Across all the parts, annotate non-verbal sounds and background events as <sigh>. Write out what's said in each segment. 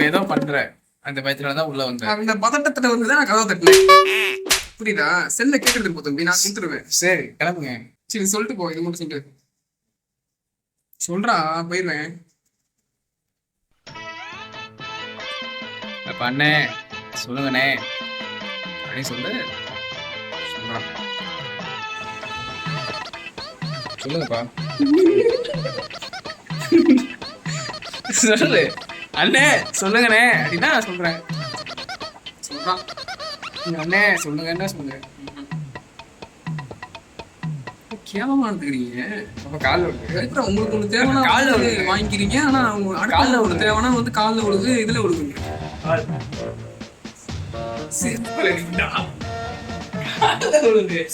ஏதோ பண்ற. அந்த பயத்துல தான் உள்ள வந்த அந்த பதட்டத்துல வந்து தான் நான் கதவை தட்டினேன். புரியுதா? செல்ல கேட்கறதுக்கு போ தம்பி நான் கொடுத்துருவேன் சரி கிளம்புங்க. சரி சொல்லிட்டு போ இது மட்டும் சொல்லிட்டு. சொல்றா போயிருவேன். அப்ப அண்ணே சொல்லுங்கண்ணே. அப்படின்னு சொல்லு. சொல்றான் சொல்லுங்கப்பா. <laughs> சொல்லு. அண்ணே சொல்லுங்கண்ணே. அப்படின்னா சொல்றேன். சொல்றான். அண்ணே சொல்லுங்க என்ன சொல்லுங்க கேவலமா எடுத்துக்கிறீங்க அப்ப கால் விட்டு அப்புறம் உங்களுக்கு ஒண்ணு தேவைன்னா கால்ல வந்து விழுது. வாங்கிக்கிறீங்க. ஆனா அவங்க கால்ல காலில் விழுது. தேவைன்னா வந்து காலில் விழுது இதுல விழுதுங்க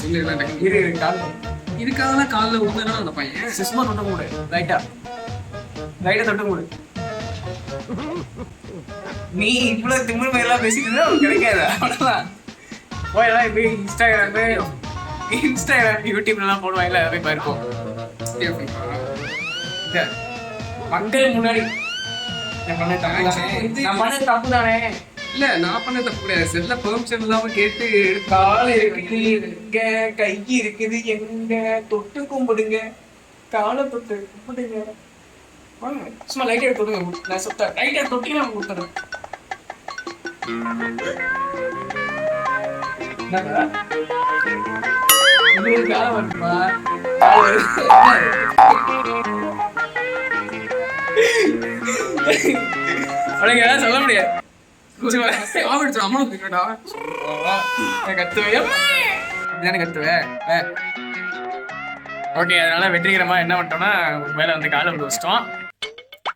சொல்லிடலாம் டக்குனு. இரு இரு கால் இதுக்காக காலில் விழுதுன்னா அந்த பையன் சும்மா தொட்டு மூடு ரைட்டா ரைட்டா தொட்டு மூடு நீ இவ்வளவு திமிரு மாதிரிலாம் இருந்தா உனக்கு கிடைக்காது? அவ்வளவுதான். போயெல்லாம் இப்படி இன்ஸ்டாகிராம் இன்ஸ்டாகிராம் யூடியூப்லாம் போடுவாங்கல்ல போய் பாருப்போம். மக்கள் முன்னாடி. நான் பண்ண தப்பு தானே? இல்ல நான் பண்ண தப்பு கிடையாது. செல்ல பெர்மிஷன் இல்லாம கேட்டு கால் இருக்குது எங்க கை இருக்குது எங்க? தொட்டு கும்பிடுங்க. காலை தொட்டு கும்பிடுங்க. சும்மா லைட் எடுத்து தொடுங்க நான் சுத்த லைட் எடுத்து தொட்டி நான் கொடுத்துறேன் சொல்ல முடியாது. கத்துவேன். ஓகே அதனால வெற்றிகரமா என்ன பண்ணிட்டோம்னா மேல வந்து காலம் வந்து வச்சிட்டோம்.